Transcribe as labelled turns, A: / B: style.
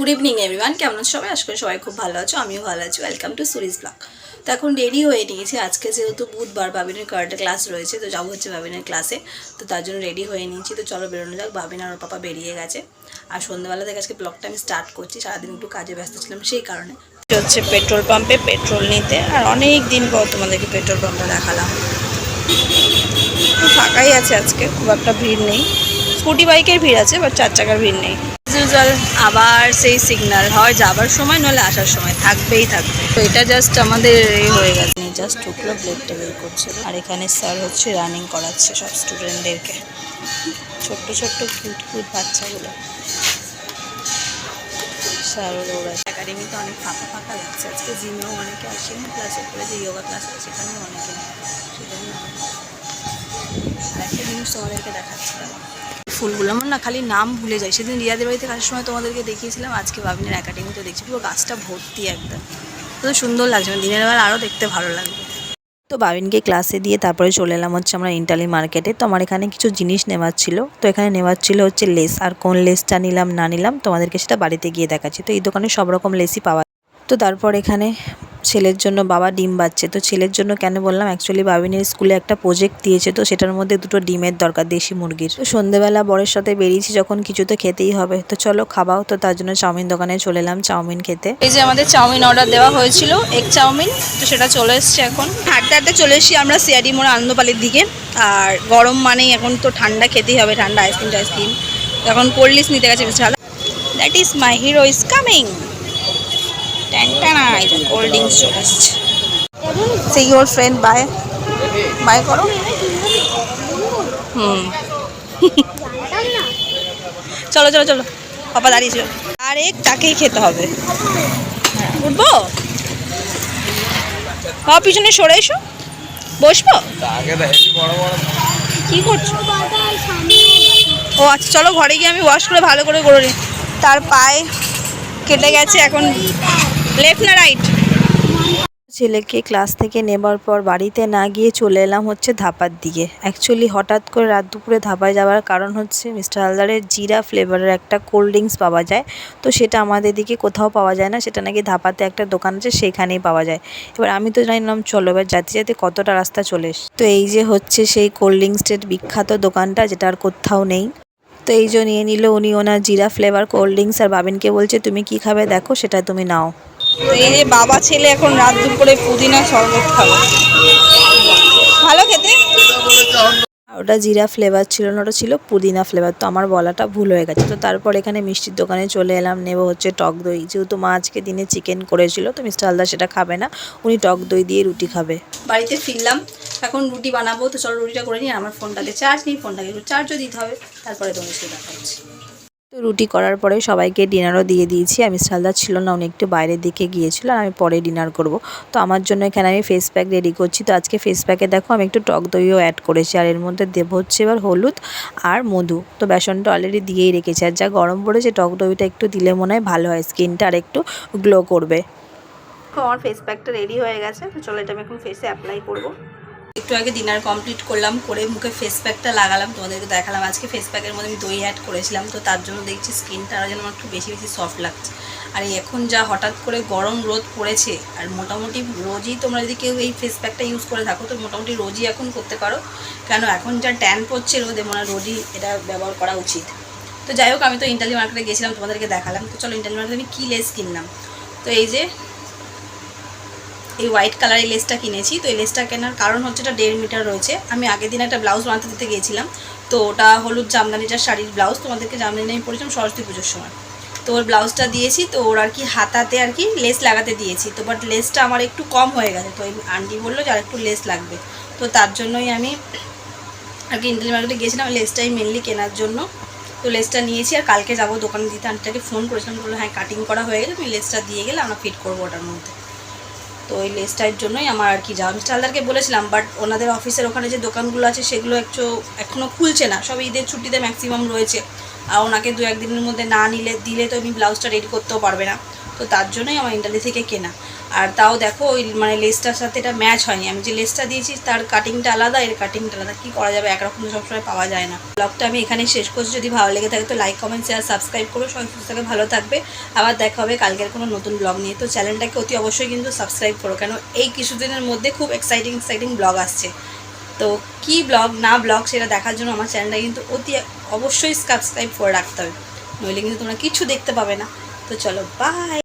A: Good evening everyone কেমন সবাই? আশা করি সবাই খুব ভালো আছো। আমিও ভালো আছি। ওয়েলকাম টু সুরিজ ব্লগ তো এখন রেডি হয়ে নিয়েছি। আজকে যেহেতু বুধবার বাবিনের কারাটে ক্লাস রয়েছে, তো যাব হচ্ছে বাবিনের ক্লাসে তো তার জন্য রেডি হয়ে নিয়েছি। তো চলো বেরোনো যাক। বাবিন আর ওর পাপা বেরিয়ে গেছে। আর সন্ধ্যাবেলা থেকে আজকে ব্লগটা আমি স্টার্ট করছি। সারাদিন একটু কাজে ব্যস্ত ছিলাম সেই কারণে। হচ্ছে পেট্রোল পাম্পে পেট্রোল নিতে। আর অনেক দিন পর তোমাদেরকে পেট্রোল পাম্পটা দেখালাম। ফাঁকাই আছে আজকে। খুব একটা ভিড় নেই। স্কুটি বাইকের ভিড় আছে বাট চার চাকার ভিড় নেই। ইউজুয়াল আবার সেই সিগন্যাল হয় যাবার সময় নলে আসার সময় থাকবেই থাকবে। তো এটা জাস্ট আমাদের হয়ে গেছে জাস্ট ঢুকলো ব্লেডটা বের করছে আর এখানে স্যার হচ্ছে রানিং করাচ্ছে সব স্টুডেন্টদেরকে ছোট্ট ছোট্ট কিউট কিউট বাচ্চাগুলো। স্যারও দৌড়াচ্ছে একাডেমিতে অনেক ফাঁকা ফাঁকা লাগছে। আজকে জিমেও অনেকে আসেনি প্লাস ওপরে যে যোগা ক্লাস আছে সেখানেও অনেকে সেজন্য একটা জিনিস তোমাদেরকে দেখাচ্ছি দাঁড়াও। ফুলগুলো। আমার না, খালি নাম ভুলে যাই। সেদিন রিয়াদের বাড়িতে আসার সময় তোমাদেরকে দেখিয়েছিলাম, আজকে বাবিনের একাডেমিতে দেখছি, পুরো গাছটা ভর্তি একদম। তো সুন্দর লাগছে মানে দিনের বেলা আরও দেখতে ভালো লাগবে। তো বাবিনকে ক্লাসে দিয়ে তারপরে চলে এলাম হচ্ছে আমরা ইন্টালি মার্কেটে তো আমার এখানে কিছু জিনিস নেওয়ার ছিল। তো এখানে নেওয়ার ছিল হচ্ছে লেস আর কোন লেসটা নিলাম, না নিলাম, তোমাদেরকে সেটা বাড়িতে গিয়ে দেখাচ্ছি। তো এই দোকানে সব রকম লেসই পাওয়া। তো তারপর এখানে ছেলের জন্য বাবা ডিম বাচ্ছে। তো ছেলের জন্য কেন বললাম? অ্যাকচুয়ালি বাবিনের স্কুলে একটা প্রজেক্ট দিয়েছে, তো সেটার মধ্যে দুটো ডিমের দরকার দেশি মুরগির। তো সন্ধেবেলা বরের সাথে বেরিয়েছি, যখন কিছু তো খেতেই হবে। তো চলো খাবাও, তো তার জন্য চাউমিন দোকানে চলে এলাম চাউমিন খেতে। এই যে আমাদের চাউমিন অর্ডার দেওয়া হয়েছিল এগ চাউমিন। তো সেটা চলে এসছে এখন। হাঁটতে হাঁটতে চলে এসেছি আমরা সিআডি মোড় আনন্দপালির দিকে। আর গরম মানেই এখন তো ঠান্ডা খেতেই হবে, ঠান্ডা আইসক্রিম টাইসক্রিম এখন কোল্ড নিতে গেছে mister that is my hero is coming cold drinks চলে এসছে সেই ওর ফ্রেন্ড বাই বাই করো। হুম। চলো চলো চলো। পাপা দাঁড়িয়েছিল আর এক তাকেই খেতে হবে। উঠবো? বাবা, পিছনে সরে এসো। বসবো? কি করছ? ও আচ্ছা চলো ঘরে গিয়ে আমি ওয়াশ করে ভালো করে করে নিই। তার পায়ে কেটে গেছে, এখন লেফট না রাইট ছেলেকে ক্লাস থেকে নেবার পর বাড়িতে না গিয়ে চলে এলাম হচ্ছে ধাপার দিকে। অ্যাকচুয়ালি হঠাৎ করে রাত দুপুরে ধাপায় যাওয়ার কারণ হচ্ছে মিস্টার হালদারের জিরা ফ্লেভারের একটা কোল্ড ড্রিঙ্কস পাওয়া যায়। তো সেটা আমাদের দিকে কোথাও পাওয়া যায় না, সেটা নাকি ধাপাতে একটা দোকান আছে সেখানেই পাওয়া যায়। এবার আমি তো জানিলাম চলো এবার যাতে যাতে কতটা রাস্তা চলে তো এই যে হচ্ছে সেই কোল্ড ড্রিঙ্কসের বিখ্যাত দোকানটা, যেটা আর কোথাও নেই। তো এই যে নিয়ে নিল উনি ওনার জিরা ফ্লেভার কোল্ড ড্রিঙ্কস আর বাবিনকে বলছে, তুমি কি খাবে? দেখো, সেটা তুমি নাও। এই যে বাবা ছেলে এখন রাত দুপুরে পুদিনা শরবত খাবে। ভালো খেতে? ওটা জিরা ফ্লেভার ছিল না ওটা ছিল পুদিনা ফ্লেভার তো আমার বলাটা ভুল হয়ে গেছে। তো তারপর এখানে মিষ্টির দোকানে চলে এলাম নেব হচ্ছে টক দই। যেহেতু মা আজকে দিনে চিকেন করেছিল তো মিস্টার হালদার সেটা খাবে না উনি টক দই দিয়ে রুটি খাবে। বাড়িতে ফিরলাম এখন রুটি বানাবো তো চলো রুটিটা করে নিই আমার ফোনটাতে চার্জ নেই ফোনটাকে একটু চার্জও দিতে হবে তারপরে তোমার সাথে দেখা হচ্ছে। তো রুটি করার পরে সবাইকে ডিনারও দিয়ে দিয়েছি। আমি সালদা ছিল না, উনি একটু বাইরের দিকে গিয়েছিল আর আমি পরে ডিনার করব। তো আমার জন্য এখানে আমি ফেস প্যাক রেডি করছি। তো আজকে ফেস প্যাকে দেখো আমি একটু টক দইও অ্যাড করেছি আর এর মধ্যে দেবো হচ্ছে এবার হলুদ আর মধু। তো বেসনটা অলরেডি দিয়েই রেখেছি। আর যা গরম পড়েছে টক দইটা একটু দিলে মনে হয় ভালো হয় স্কিনটা আর একটু গ্লো করবে। তো আমার ফেস প্যাকটা রেডি হয়ে গেছে। তো চলো এটা আমি এখন ফেসে অ্যাপ্লাই করব। একটু আগে ডিনার কমপ্লিট করলাম, করে মুখে ফেস প্যাকটা লাগালাম, তোমাদেরকে দেখালাম। আজকে ফেস প্যাকের মধ্যে আমি দই অ্যাড করেছিলাম, তো তার জন্য দেখছি স্কিনটা যেন আমার একটু বেশি বেশি সফট লাগছে। আর এখন যা হঠাৎ করে গরম রোদ পড়েছে, আর মোটামুটি রোজই তোমরা যদি কেউ এই ফেস প্যাকটা ইউজ করে থাকো, তো মোটামুটি রোজই এখন করতে পারো। কেন, এখন যা ট্যান পড়ছে রোদে, মনে রোজই এটা ব্যবহার করা উচিত। তো যাই হোক, আমি তো ইন্টালি মার্কেটে গেছিলাম, তোমাদেরকে দেখালাম। তো চলো ইন্টালি মার্কেটে আমি কী লেস কিনলাম? তো এই যে এই হোয়াইট কালারের লেসটা কিনেছি। তো এই লেসটা কেনার কারণ হচ্ছে এটা দেড় মিটার রয়েছে। আমি আগের দিন একটা ব্লাউজ বানাতে দিতে গিয়েছিলাম। তো ওটা হলুদ জামদানিটার শাড়ির ব্লাউজ তোমাদেরকে জামদানি আমি পরেছিলাম সরস্বতী পুজোর সময়। তো ওর ব্লাউজটা দিয়েছি। তো ওর আর কি হাতাতে আর কি লেস লাগাতে দিয়েছি। তো বাট লেসটা আমার একটু কম হয়ে গেছে। তো আন্টি বলল যে আর একটু লেস লাগবে। তো তার জন্যই আমি আর কি ইন্টালি মার্কেটে গিয়েছিলাম। লেসটাই মেনলি কেনার জন্য। তো লেসটা নিয়েছি আর কালকে যাব দোকানে দিতে। আন্টিটাকে ফোন করেছিলাম। বলল হ্যাঁ কাটিং করা হয়ে গেলে তুমি লেসটা দিয়ে গেলে আমরা ফিট করব ওটার মধ্যে। তো ওই লেসটার জন্যই আমার আর কি যাওয়া। আমি স্টালদারকে বলেছিলাম বাট ওনাদের অফিসের ওখানে যে দোকানগুলো আছে সেগুলো একটু এখনও খুলছে না। সব ঈদের ছুটিতে ম্যাক্সিমাম রয়েছে। আর ওনাকে দু একদিনের মধ্যে না নিলে, দিলে তো আমি ব্লাউজটা রেডি করতেও পারবে না। তো তার জন্যই আমার ইন্টালি থেকে কেনা। আর তাও দেখো ওই মানে লেসটার সাথে এটা ম্যাচ হয়নি। আমি যে লেসটা দিয়েছি তার কাটিংটা আলাদা, এর কাটিংটা আলাদা। কী করা যাবে? একরকম সবসময় পাওয়া যায় না। ব্লগটা আমি এখানেই শেষ করছি। যদি ভালো লেগে থাকে তো লাইক কমেন্ট শেয়ার সাবস্ক্রাইব করো। সবাই সুস্থ থাকে ভালো থাকবে। আবার দেখা হবে কালকের কোনো নতুন ব্লগ নিয়ে। তো চ্যানেলটাকে অতি অবশ্যই কিন্তু সাবস্ক্রাইব করো। কেন এই কিছুদিনের মধ্যে খুব এক্সাইটিং এক্সাইটিং ব্লগ আসছে। তো কি ব্লগ না ব্লগ সেটা দেখার জন্য আমার চ্যানেলটা কিন্তু অতি অবশ্যই সাবস্ক্রাইব করে রাখতে হবে। নইলে কিন্তু তোমরা কিছু দেখতে পাবে না। তো চলো বাই